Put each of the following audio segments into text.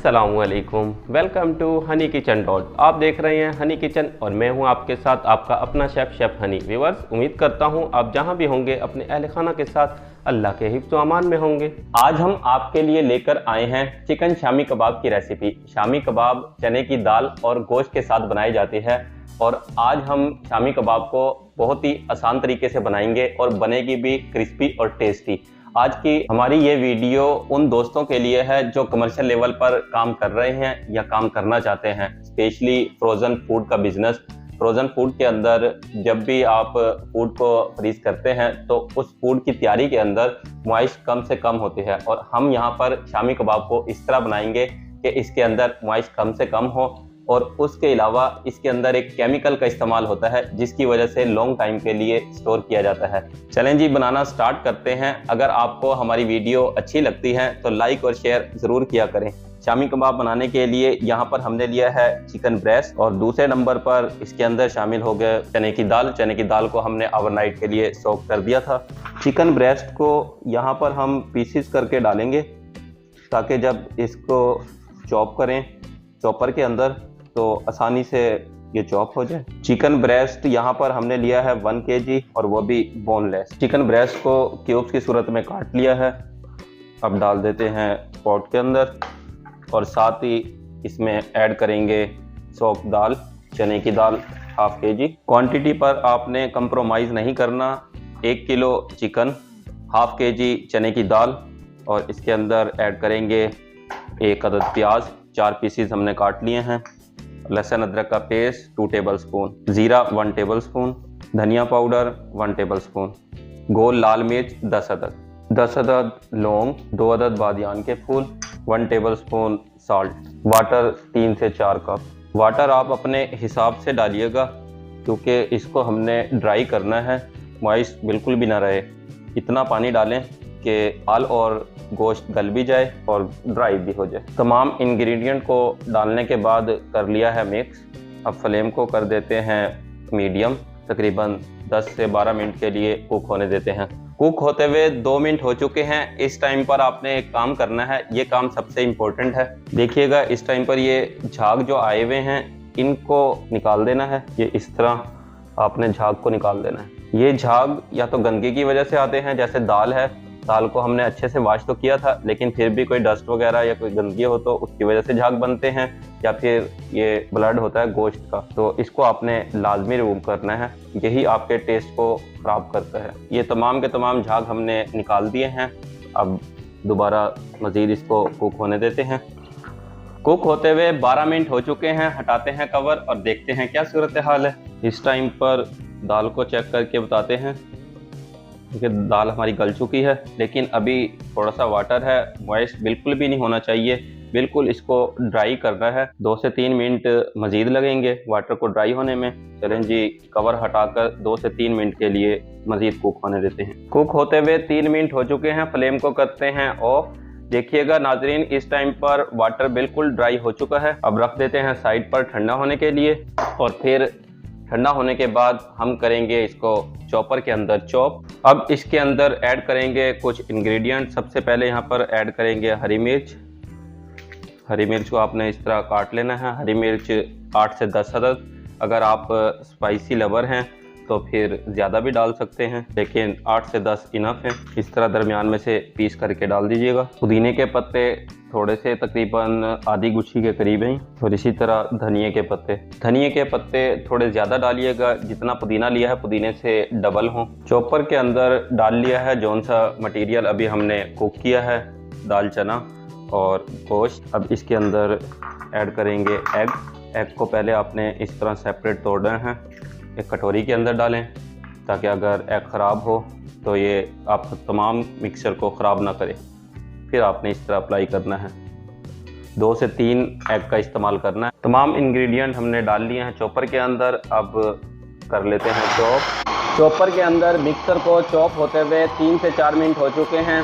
असलकुम welcome to Honey Kitchen dot आप देख रहे हैं हनी किचन और मैं हूँ आपके साथ आपका अपना शेफ़ शेफ़ हनी व्यूवर्स उम्मीद करता हूँ आप जहाँ भी होंगे, अपने अहल खाना के साथ अल्लाह के हिफ्ज़ अमान में होंगे। आज हम आपके लिए लेकर आए हैं चिकन शामी कबाब की रेसिपी शामी कबाब चने की दाल और गोश्त के साथ बनाई जाती है और आज हम शामी कबाब को बहुत ही आसान तरीके से बनाएँगे और बनेगी भी क्रिस्पी और टेस्टी आज की हमारी ये वीडियो उन दोस्तों के लिए है जो कमर्शियल लेवल पर काम कर रहे हैं या काम करना चाहते हैं स्पेशली फ्रोज़न फ़ूड का बिज़नेस फ्रोज़न फ़ूड के अंदर जब भी आप फ़ूड को फ्रीज करते हैं तो उस फ़ूड की तैयारी के अंदर मुआइश कम से कम होती है। और हम यहाँ पर शामी कबाब को इस तरह बनाएँगे कि इसके अंदर मुआइश कम से कम हो और उसके अलावा इसके अंदर एक केमिकल का इस्तेमाल होता है, जिसकी वजह से लॉन्ग टाइम के लिए स्टोर किया जाता है। चलें जी, बनाना स्टार्ट करते हैं। अगर आपको हमारी वीडियो अच्छी लगती है तो लाइक और शेयर ज़रूर किया करें। शामी कबाब बनाने के लिए यहाँ पर हमने लिया है चिकन ब्रेस्ट और दूसरे नंबर पर इसके अंदर शामिल हो गए चने की दाल। चने की दाल को हमने ओवरनाइट के लिए सोक कर दिया था। चिकन ब्रेस्ट को यहाँ पर हम पीसीस करके डालेंगे, ताकि जब इसको चॉप करें चॉपर के अंदर तो आसानी से ये चॉप हो जाए। चिकन ब्रेस्ट यहाँ पर हमने लिया है वन के और वो भी बोनलेस चिकन ब्रेस्ट को क्यूब्स की सूरत में काट लिया है। अब डाल देते हैं पॉट के अंदर और साथ ही इसमें ऐड करेंगे सॉफ्ट दाल, चने की दाल हाफ़ के जी क्वान्टिटी पर आपने कंप्रोमाइज़ नहीं करना। एक किलो चिकन हाफ़ के जी चने की दाल और इसके अंदर ऐड करेंगे एक अदद प्याज। चार पीसीज हमने काट लिए हैं। लहसुन अदरक का पेस्ट टू टेबल स्पून ज़ीरा वन टेबल स्पून धनिया पाउडर वन टेबल स्पून गोल लाल मिर्च, दस अदद. दस अदद लौंग, दो अदद बादियान के फूल one table spoon salt water तीन से चार कप वाटर आप अपने हिसाब से डालिएगा, क्योंकि इसको हमने ड्राई करना है। मॉइस बिल्कुल भी ना रहे। इतना पानी डालें कि आल और गोश्त गल भी जाए और ड्राई भी हो जाए। तमाम इंग्रेडिएंट को डालने के बाद कर लिया है मिक्स अब फ्लेम को कर देते हैं मीडियम तकरीबन 10 से 12 मिनट के लिए कुक होने देते हैं। कुक होते हुए दो मिनट हो चुके हैं। इस टाइम पर आपने एक काम करना है। ये काम सबसे इम्पोर्टेंट है। देखिएगा, इस टाइम पर ये झाग जो आए हुए हैं, इनको निकाल देना है। ये इस तरह आपने झाग को निकाल देना है। ये झाग या तो गंदगी की वजह से आते हैं, जैसे दाल है दाल को हमने अच्छे से वॉश तो किया था, लेकिन फिर भी कोई डस्ट वगैरह या कोई गंदगी हो तो उसकी वजह से झाग बनते हैं या फिर ये ब्लड होता है गोश्त का। तो इसको आपने लाजमी रिमूव करना है। यही आपके टेस्ट को ख़राब करता है। ये तमाम के तमाम झाग हमने निकाल दिए हैं। अब दोबारा मज़ीद इसको कुक होने देते हैं। कुक होते हुए 12 मिनट हो चुके हैं। हटाते हैं कवर और देखते हैं क्या सूरत हाल है। इस टाइम पर दाल को चेक करके बताते हैं। क्योंकि दाल हमारी गल चुकी है, लेकिन अभी थोड़ा सा वाटर है मॉइस्ट बिल्कुल भी नहीं होना चाहिए। बिल्कुल इसको ड्राई करना है। दो से तीन मिनट मज़ीद लगेंगे वाटर को ड्राई होने में। चलें जी कवर हटाकर दो से तीन मिनट के लिए मज़ीद कुक होने देते हैं। कुक होते हुए तीन मिनट हो चुके हैं फ्लेम को करते हैं ऑफ़ देखिएगा नाजरीन, इस टाइम पर वाटर बिल्कुल ड्राई हो चुका है। अब रख देते हैं साइड पर ठंडा होने के लिए और फिर ठंडा होने के बाद हम करेंगे इसको चॉपर के अंदर चॉप। अब इसके अंदर ऐड करेंगे कुछ इंग्रेडिएंट सबसे पहले यहाँ पर ऐड करेंगे हरी मिर्च। हरी मिर्च को आपने इस तरह काट लेना है। हरी मिर्च आठ से दस अदद। अगर आप स्पाइसी लवर हैं तो फिर ज़्यादा भी डाल सकते हैं, लेकिन आठ से दस इनफ है। इस तरह दरमियान में से पीस करके डाल दीजिएगा। पुदीने के पत्ते थोड़े से तकरीबन आधी गुच्छी के करीब हैं, और इसी तरह धनिए के पत्ते। धनिए के पत्ते थोड़े ज़्यादा डालिएगा, जितना पुदीना लिया है पुदीने से डबल हो। चॉपर के अंदर डाल लिया है जौन सा मटेरियल अभी हमने कुक किया है, दाल, चना और गोश्त। अब इसके अंदर ऐड करेंगे एग एग को पहले आपने इस तरह सेपरेट तोड़ना है। एक कटोरी के अंदर डालें ताकि अगर एग ख़राब हो तो ये आप तमाम मिक्सचर को ख़राब ना करें। फिर आपने इस तरह अप्लाई करना है। दो से तीन एग का इस्तेमाल करना है। तमाम इंग्रेडिएंट हमने डाल लिए हैं चॉपर के अंदर। अब कर लेते हैं चॉप। चॉपर के अंदर मिक्सर को चॉप होते हुए तीन से चार मिनट हो चुके हैं।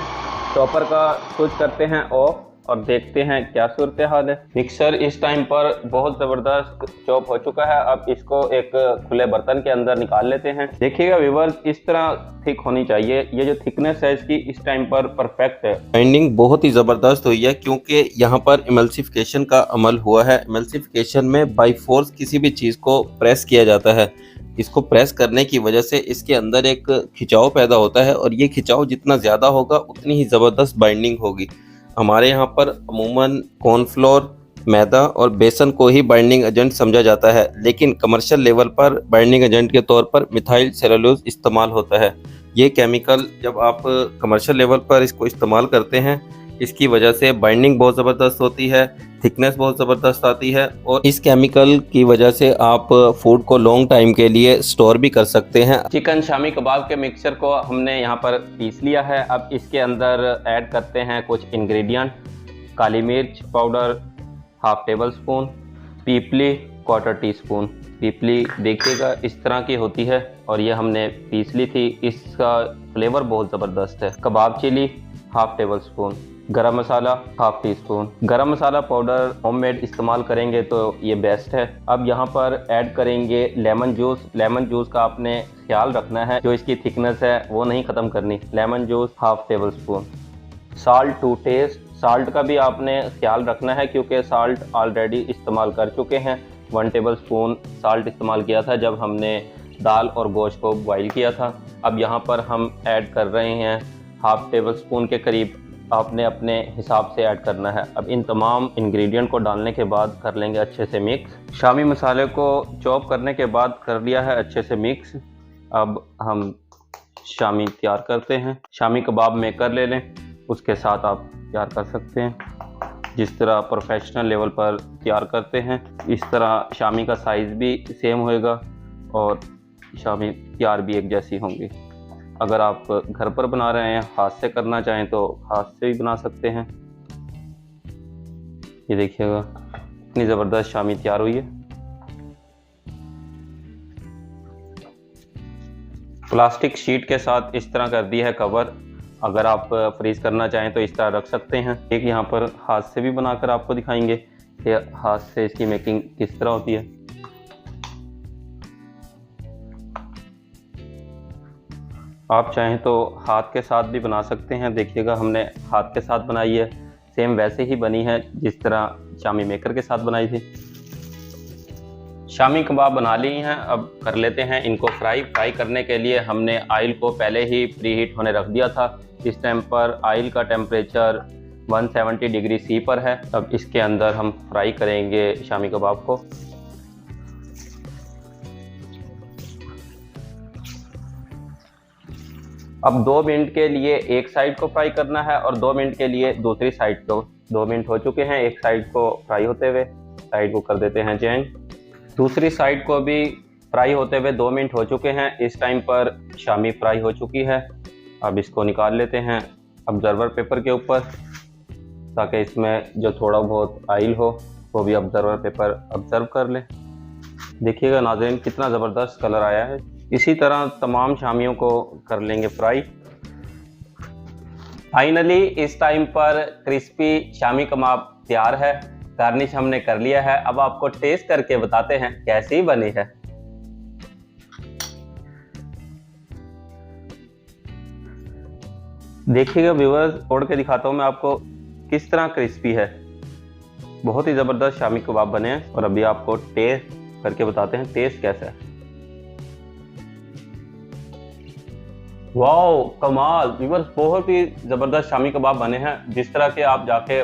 चॉपर का स्विच करते हैं ऑफ़। और देखते हैं क्या सूरत हाल है। मिक्सर इस टाइम पर बहुत ज़बरदस्त चॉप हो चुका है। अब इसको एक खुले बर्तन के अंदर निकाल लेते हैं। देखिएगा व्यूवर्स इस तरह थिक होनी चाहिए। ये जो थिकनेस है इसकी इस टाइम पर परफेक्ट है। बाइंडिंग बहुत ही ज़बरदस्त हुई है क्योंकि यहाँ पर इमल्सिफिकेशन का अमल हुआ है। इमल्सिफिकेशन में बाई फोर्स किसी भी चीज़ को प्रेस किया जाता है। इसको प्रेस करने की वजह से इसके अंदर एक खिंचाव पैदा होता है और ये खिंचाव जितना ज़्यादा होगा उतनी ही ज़बरदस्त बाइंडिंग होगी। हमारे यहाँ पर अमूमन कॉर्नफ्लोर, मैदा और बेसन को ही बाइंडिंग एजेंट समझा जाता है, लेकिन कमर्शियल लेवल पर बाइंडिंग एजेंट के तौर पर मिथाइल सेलोलोज इस्तेमाल होता है। ये केमिकल जब आप कमर्शियल लेवल पर इसको इस्तेमाल करते हैं इसकी वजह से बाइंडिंग बहुत ज़बरदस्त होती है थिकनेस बहुत ज़बरदस्त आती है और इस केमिकल की वजह से आप फ़ूड को लॉन्ग टाइम के लिए स्टोर भी कर सकते हैं। चिकन शामी कबाब के मिक्सचर को हमने यहाँ पर पीस लिया है। अब इसके अंदर ऐड करते हैं कुछ इंग्रेडिएंट काली मिर्च पाउडर हाफ़ टेबल स्पून पीपली क्वार्टर टी स्पून पीपली देखिएगा, इस तरह की होती है और ये हमने पीस ली थी। इसका फ्लेवर बहुत ज़बरदस्त है। Kebab chilli half table spoon garam masala half tea spoon garam मसाला पाउडर होममेड इस्तेमाल करेंगे तो ये बेस्ट है। अब यहाँ पर ऐड करेंगे लेमन जूस लेमन जूस का आपने ख्याल रखना है। जो इसकी थिकनेस है, वो नहीं ख़त्म करनी। Lemon juice half table spoon salt to taste salt का भी आपने ख्याल रखना है क्योंकि साल्ट ऑलरेडी इस्तेमाल कर चुके हैं। वन टेबल स्पून साल्ट इस्तेमाल किया था जब हमने दाल और गोश्त को बॉईल किया था। अब यहाँ पर हम ऐड कर रहे हैं हाफ़ टेबल स्पून के करीब आपने अपने हिसाब से ऐड करना है। अब इन तमाम इंग्रेडिएंट को डालने के बाद कर लेंगे अच्छे से मिक्स शामी मसाले को चॉप करने के बाद कर लिया है अच्छे से मिक्स अब हम शामी तैयार करते हैं। शामी कबाब मेकर ले लें। उसके साथ आप तैयार कर सकते हैं। जिस तरह प्रोफेशनल लेवल पर तैयार करते हैं, इस तरह शामी का साइज़ भी सेम होएगा और शामी तैयार भी एक जैसी होंगी। अगर आप घर पर बना रहे हैं, हाथ से करना चाहें तो हाथ से भी बना सकते हैं। ये देखिएगा इतनी ज़बरदस्त शामी तैयार हुई है। प्लास्टिक शीट के साथ इस तरह कर दी है कवर। अगर आप फ्रीज करना चाहें तो इस तरह रख सकते हैं। एक यहाँ पर हाथ से भी बनाकर आपको दिखाएँगे कि हाथ से इसकी मेकिंग किस तरह होती है। आप चाहें तो हाथ के साथ भी बना सकते हैं। देखिएगा, हमने हाथ के साथ बनाई है। सेम वैसे ही बनी है, जिस तरह शामी मेकर के साथ बनाई थी। शामी कबाब बना ली हैं, अब कर लेते हैं इनको फ्राई। फ्राई करने के लिए हमने आयल को पहले ही प्री हीट होने रख दिया था। इस टाइम पर आयल का टेम्परेचर 170 डिग्री सी पर है। अब इसके अंदर हम फ्राई करेंगे शामी कबाब को। अब दो मिनट के लिए एक साइड को फ्राई करना है और दो मिनट के लिए दूसरी साइड को। दो मिनट हो चुके हैं एक साइड को फ्राई होते हुए। साइड को कर देते हैं चेंज दूसरी साइड को भी फ्राई होते हुए दो मिनट हो चुके हैं। इस टाइम पर शामी फ्राई हो चुकी है। अब इसको निकाल लेते हैं ऑब्जर्वर पेपर के ऊपर, ताकि इसमें जो थोड़ा बहुत आइल हो, वो भी ऑब्जर्वर पेपर ऑब्ज़र्व कर ले। देखिएगा नाजरीन, कितना ज़बरदस्त कलर आया है। इसी तरह तमाम शामियों को कर लेंगे फ्राई। फाइनली इस टाइम पर क्रिस्पी शामी कबाब तैयार है। गार्निश हमने कर लिया है। अब आपको टेस्ट करके बताते हैं कैसी बनी है। देखिएगा व्यूवर्स तोड़ के दिखाता हूँ मैं आपको किस तरह क्रिस्पी है। बहुत ही ज़बरदस्त शामी कबाब बने हैं और अभी आपको टेस्ट करके बताते हैं टेस्ट कैसा है। वाओ कमाल। व्यूवर्स बहुत ही ज़बरदस्त शामी कबाब बने हैं। जिस तरह के आप जाके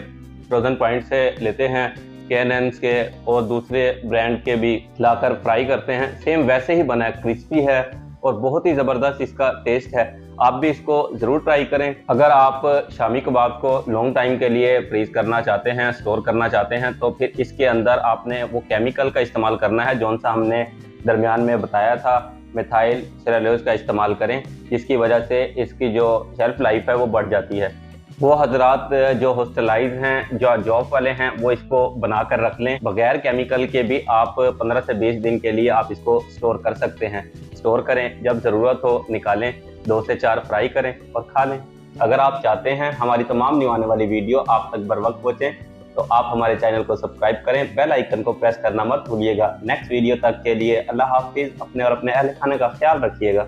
फ्रोज़न पॉइंट से लेते हैं के के और दूसरे ब्रांड के भी लाकर फ्राई करते हैं सेम वैसे ही बना है क्रिस्पी है और बहुत ही ज़बरदस्त इसका टेस्ट है। आप भी इसको ज़रूर ट्राई करें। अगर आप शामी कबाब को लॉन्ग टाइम के लिए फ्रीज करना चाहते हैं स्टोर करना चाहते हैं तो फिर इसके अंदर आपने वो केमिकल का इस्तेमाल करना है, जौन सा हमने दरमियान में बताया था मिथाइल सेलुलोज का इस्तेमाल करें। जिसकी वजह से इसकी जो शेल्फ लाइफ है वो बढ़ जाती है। वो हजरात जो हॉस्टलाइज हैं, जो जॉब वाले हैं, वो इसको बना कर रख लें। बगैर केमिकल के भी आप 15 से 20 दिन के लिए आप इसको स्टोर कर सकते हैं। स्टोर करें, जब ज़रूरत हो, निकालें। दो से चार फ्राई करें और खा लें। अगर आप चाहते हैं हमारी तमाम न्यू आने वाली वीडियो आप तक बर वक्त पहुँचे तो आप हमारे चैनल को सब्सक्राइब करें, बेल आइकन को प्रेस करना मत भूलिएगा। नेक्स्ट वीडियो तक के लिए अल्लाह हाफिज़, अपने और अपने अहल खाने का ख्याल रखिएगा।